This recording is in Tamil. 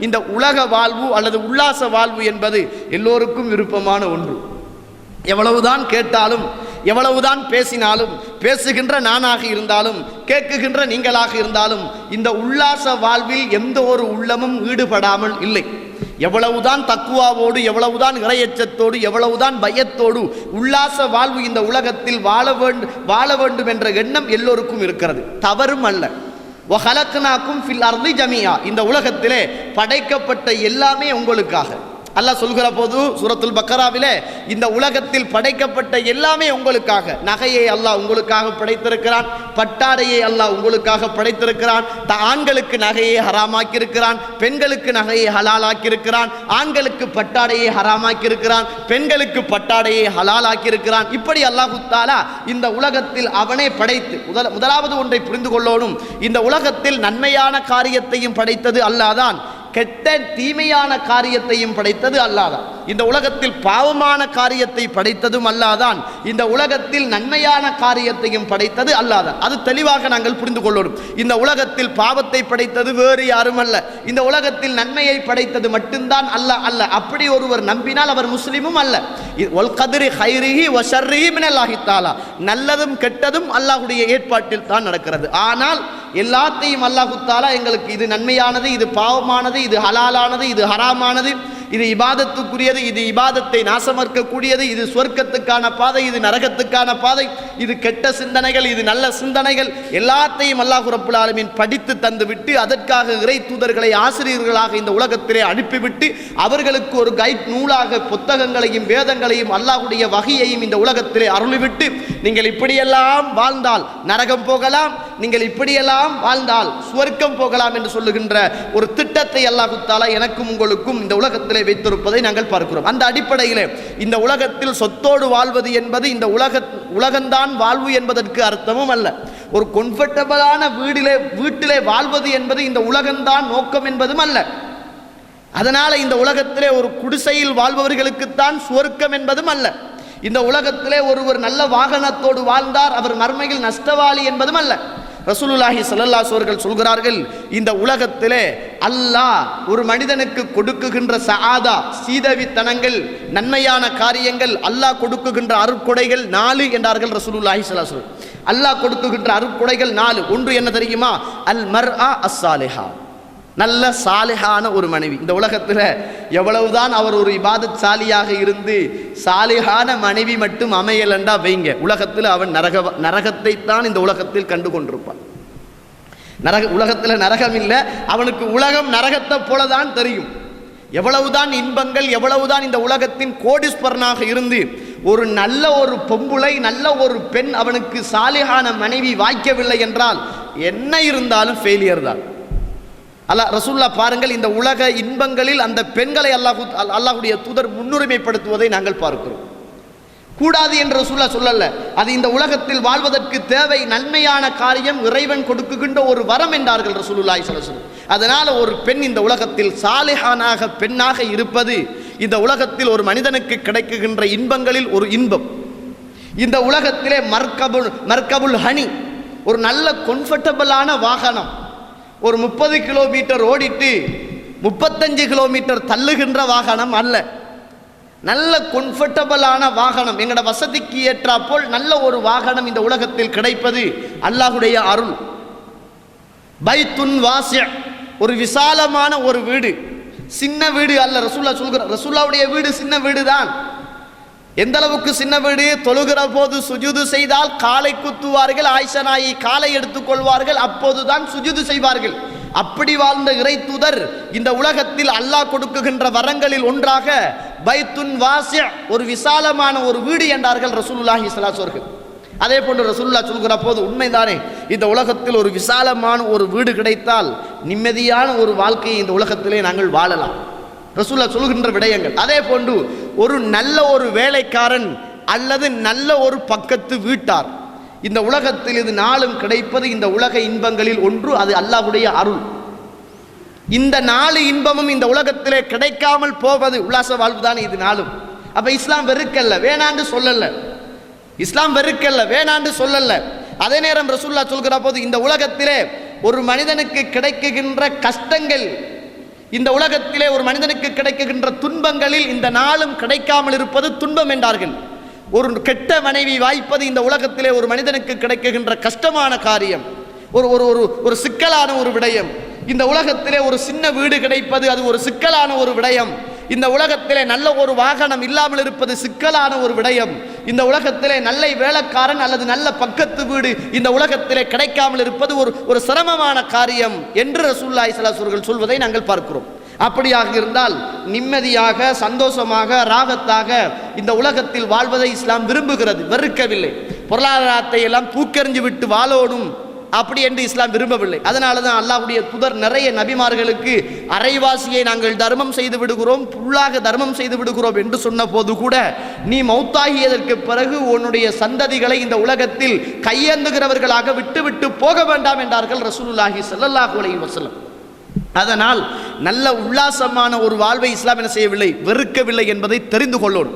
இந்த உலக வாழ்வு அல்லது உல்லாச வாழ்வு என்பது எல்லோருக்கும் விருப்பமான ஒன்று. எவ்வளவுதான் கேட்டாலும் எவ்வளவுதான் பேசினாலும் பேசுகின்ற நானாக இருந்தாலும் கேட்குகின்ற நீங்களாக இருந்தாலும் இந்த உல்லாச வாழ்வில் எந்த ஒரு உள்ளமும் ஈடுபடாமல் இல்லை. எவ்வளவுதான் தக்குவாவோடு எவ்வளவுதான் இறையச்சத்தோடு எவ்வளவுதான் பயத்தோடு உல்லாச வாழ்வு இந்த உலகத்தில் வாழ வேண்டும் வாழ வேண்டும் என்ற எண்ணம் எல்லோருக்கும் இருக்கிறது. தவறும் அல்ல. வஹலக்னாக்கும் ஃபில் அர்லி ஜமியா இந்த உலகத்திலே படைக்கப்பட்ட எல்லாமே உங்களுக்காக. அல்லாஹ் சொல்கிற போது சுரத்துல் பக்கராவிலே இந்த உலகத்தில் படைக்கப்பட்ட எல்லாமே உங்களுக்காக. நகையை அல்லாஹ் உங்களுக்காக படைத்திருக்கிறான் பட்டாடையை அல்லாஹ் உங்களுக்காக படைத்திருக்கிறான் ஆண்களுக்கு நகையை ஹராமாக்கி இருக்கிறான் பெண்களுக்கு நகையை ஹலாலாக்கியிருக்கிறான் ஆண்களுக்கு பட்டாடையை ஹராமாக்கி இருக்கிறான் பெண்களுக்கு பட்டாடையை ஹலாலாக்கியிருக்கிறான். இப்படி அல்லாஹு தாலா இந்த உலகத்தில் அவனே படைத்து முதல் முதலாவது ஒன்றை புரிந்து கொள்ளணும். இந்த உலகத்தில் நன்மையான காரியத்தையும் படைத்தது அல்லாதான் கெட்ட தீமையான காரியத்தையும் படைத்தது அல்லாதான். இந்த உலகத்தில் பாவமான காரியத்தை படைத்ததும் அல்லாதான். இந்த உலகத்தில் நன்மையான காரியத்தையும் படைத்தது அல்லாதான். அது தெளிவாக நாங்கள் புரிந்து கொள்ளணும். இந்த உலகத்தில் பாவத்தை படைத்தது வேறு யாரும் அல்ல. இந்த உலகத்தில் நன்மையை படைத்தது மட்டும்தான் அல்ல அல்ல. அப்படி ஒருவர் நம்பினால் அவர் முஸ்லீமும் அல்ல. இ- ஒல் கதிரி ஹைரிஹி வ ஷர்ரிஹி நல்லதும் கெட்டதும் அல்லாஹுடைய ஏற்பாட்டில் தான் நடக்கிறது. ஆனால் எல்லாத்தையும் அல்லாஹுத்தாலா எங்களுக்கு இது நன்மையானது இது பாவமானது இது ஹலாலானது இது ஹராமானது இது இபாதத்துக்குரியது இது இபாதத்தை நாசமர்க்கக்கூடியது இது சொர்க்கத்துக்கான பாதை இது நரகத்துக்கான பாதை இது கெட்ட சிந்தனைகள் இது நல்ல சிந்தனைகள் எல்லாத்தையும் அல்லாஹ் ரப்புல் ஆலமின் படித்து தந்து விட்டு அதற்காக இறை தூதர்களை ஆசிரியர்களாக இந்த உலகத்திலே அனுப்பிவிட்டு அவர்களுக்கு ஒரு கைட் நூலாக புத்தகங்களையும் வேதங்களையும் அல்லாஹுடைய வகையையும் இந்த உலகத்திலே அருளிவிட்டு நீங்கள் இப்படியெல்லாம் வாழ்ந்தால் நரகம் போகலாம் நீங்கள் இப்படியெல்லாம் வாழ்ந்தால் சுவர்க்கம் போகலாம் என்று சொல்லுகின்ற ஒரு திட்டத்தை அல்லாஹு தாலா எனக்கும் உங்களுக்கும் இந்த உலகத்திலே வைத்திருப்பதை நாங்கள் பார்க்கிறோம். அந்த அடிப்படையிலே இந்த உலகத்தில் சொத்தோடு வாழ்வது என்பது இந்த உலக உலகம்தான் வாழ்வு என்பதற்கு அர்த்தமும் அல்ல. ஒரு கம்ஃபர்டபுளான வீடிலே வீட்டிலே வாழ்வது என்பது இந்த உலகம்தான் நோக்கம் என்பதும் அல்ல. அதனால இந்த உலகத்திலே ஒரு குடிசையில் வாழ்பவர்களுக்குத்தான் சுவர்க்கம் என்பதும் அல்ல. இந்த உலகத்திலே ஒருவர் நல்ல வாகனத்தோடு வாழ்ந்தார் அவர் மர்மையில் நஷ்டவாளி என்பதும் அல்ல. ரசூலுல்லாஹி சல்லல்லாஸ் அவர்கள் சொல்கிறார்கள் இந்த உலகத்திலே அல்லாஹ் ஒரு மனிதனுக்கு கொடுக்குகின்ற சஆதா சீதவித்தனங்கள் நன்மையான காரியங்கள் அல்லாஹ் கொடுக்குகின்ற அருட்கொடைகள் நாலு என்றார்கள் ரசூலுல்லாஹி சல்லாஸ் அல்லாஹ் கொடுக்குகின்ற அருட்கொடைகள் நாலு. ஒன்று என்ன தெரியுமா? அல் மர் மர்ஆ அஸ்ஸாலிஹா நல்ல சாலிகான ஒரு மனைவி. இந்த உலகத்தில் எவ்வளவுதான் அவர் ஒரு இபாதத் சாலியாக இருந்து சாலிகான மனைவி மட்டும் அமையலண்டா வைங்க. உலகத்தில் அவன் நரக நரகத்தை தான் இந்த உலகத்தில் கண்டு கொண்டிருப்பான். நரக உலகத்தில் நரகம் இல்லை அவனுக்கு உலகம் நரகத்தை போல தான் தெரியும். எவ்வளவுதான் இன்பங்கள் எவ்வளவுதான் இந்த உலகத்தின் கோடீஸ்வரனாக இருந்து ஒரு நல்ல ஒரு பொம்புளை நல்ல ஒரு பெண் அவனுக்கு சாலிகான மனைவி வாய்க்கவில்லை என்றால் என்ன இருந்தாலும் ஃபெயிலியர் தான். அல்லாஹ் ரசூல்லா பாருங்கள் இந்த உலக இன்பங்களில் அந்த பெண்களை அல்லாஹு அல்லாஹுடைய தூதர் முன்னுரிமைப்படுத்துவதை நாங்கள் பார்க்கிறோம். கூடாது என்று ரசூல்லா சொல்லல. அது இந்த உலகத்தில் வாழ்வதற்கு தேவை நன்மையான காரியம் இறைவன் கொடுக்குகின்ற ஒரு வரம் என்றார்கள் ரசூலுல்லாய் ஸல்லல்லாஹு அதனால் ஒரு பெண் இந்த உலகத்தில் சாலிஹானாக பெண்ணாக இருப்பது இந்த உலகத்தில் ஒரு மனிதனுக்கு கிடைக்குகின்ற இன்பங்களில் ஒரு இன்பம். இந்த உலகத்திலே மர்கபுல் மர்கபுல் ஹனி ஒரு நல்ல கம்ஃபர்டபுளான வாகனம் ஒரு முப்பது கிலோமீட்டர் ஓடிட்டு முப்பத்தஞ்சு கிலோமீட்டர் தள்ளுகின்ற வாகனம் அல்ல. நல்ல கம்ஃபர்டபுளான வாகனம். எங்களோட வசதிக்கு ஏற்றாப்போல் நல்ல ஒரு வாகனம் இந்த உலகத்தில் கிடைப்பது அல்லாஹுடைய அருள். பைத்துன் வாசிய ஒரு விசாலமான ஒரு வீடு. சின்ன வீடு அல்ல. ரசூல்லா சொல்கிற ரசூல்லாவுடைய வீடு சின்ன வீடு தான் எந்த அளவுக்கு சின்ன வீடு தொழுகிற போது சுஜுது செய்தால் காலை குத்துவார்கள் ஆயிஷா காலை எடுத்துக்கொள்வார்கள் அப்போதுதான் சுஜுது செய்வார்கள். அப்படி வாழ்ந்த இறை தூதர் இந்த உலகத்தில் அல்லாஹ் கொடுக்குகின்ற வரங்களில் ஒன்றாக பைத்துன் வாசிய ஒரு விசாலமான ஒரு வீடு என்றார்கள் ரசூலுல்லாஹி சலாசோர்கள் அதே போன்று ரசூல்லா சொல்கிற போது உண்மைதானே இந்த உலகத்தில் ஒரு விசாலமான ஒரு வீடு கிடைத்தால் நிம்மதியான ஒரு வாழ்க்கையை இந்த உலகத்திலே நாங்கள் வாழலாம். ரசூல்லா சொல்கின்ற விடயங்கள். அதே போன்று ஒரு நல்ல ஒரு வேலைக்காரன் அல்லது நல்ல ஒரு பக்கத்து வீட்டார். இந்த உலகத்தில் இது நாளும் கிடைப்பது இந்த உலக இன்பங்களில் ஒன்று அது அல்லாஹுடைய அருள். இந்த நாலு இன்பமும் இந்த உலகத்திலே கிடைக்காமல் போவது உல்லாச வாழ்வு தான் இது நாளும். அப்ப இஸ்லாம் வெறுக்கல்ல வேணாண்டு சொல்லல இஸ்லாம் வெறுக்கல்ல வேணாண்டு சொல்லல அதே நேரம் ரசூல்லா சொல்கிற போது இந்த உலகத்திலே ஒரு மனிதனுக்கு கிடைக்குகின்ற கஷ்டங்கள் இந்த உலகத்திலே ஒரு மனிதனுக்கு கிடைக்குகின்ற துன்பங்களில் இந்த நாளும் கிடைக்காமல் இருப்பது துன்பம் என்றார்கள். ஒரு கெட்ட மனைவி வாய்ப்பது இந்த உலகத்திலே ஒரு மனிதனுக்கு கிடைக்குகின்ற கஷ்டமான காரியம். ஒரு ஒரு ஒரு ஒரு சிக்கலான ஒரு விடயம். இந்த உலகத்திலே ஒரு சின்ன வீடு கிடைப்பது அது ஒரு சிக்கலான ஒரு விடயம். இந்த உலகத்திலே நல்ல ஒரு வாகனம் இல்லாமல் இருப்பது சிக்கலான ஒரு விடயம். இந்த உலகத்திலே நல்ல வேலைக்காரன் அல்லது நல்ல பக்கத்து வீடு இந்த உலகத்திலே கிடைக்காமல் இருப்பது ஒரு ஒரு சிரமமான காரியம் என்று ரசூல்லாய் சலாசூர்கள் சொல்வதை நாங்கள் பார்க்கிறோம். அப்படியாக இருந்தால் நிம்மதியாக சந்தோஷமாக ராகத்தாக இந்த உலகத்தில் வாழ்வதை இஸ்லாம் விரும்புகிறது. வெறுக்கவில்லை. பொருளாதாரத்தை எல்லாம் தூக்கெறிஞ்சு விட்டு வாழோடும் அப்படி என்று இஸ்லாம் விரும்பவில்லை. அதனால தான் அல்லாஹுடைய துதர் நிறைய நபிமார்களுக்கு அரைவாசியை நாங்கள் தர்மம் செய்து விடுகிறோம் புல்லாக தர்மம் செய்து விடுகிறோம் என்று சொன்ன போது கூட நீ மௌத்தாகியதற்கு பிறகு உன்னுடைய சந்ததிகளை இந்த உலகத்தில் கையேந்துகிறவர்களாக விட்டுவிட்டு போக வேண்டாம் என்றார்கள் ரசூலுல்லாஹி ஸல்லல்லாஹு அலைஹி வஸல்லம். அதனால் நல்ல உல்லாசமான ஒரு வாழ்வை இஸ்லாம் என்ன செய்யவில்லை வெறுக்கவில்லை என்பதை தெரிந்து கொள்ளும்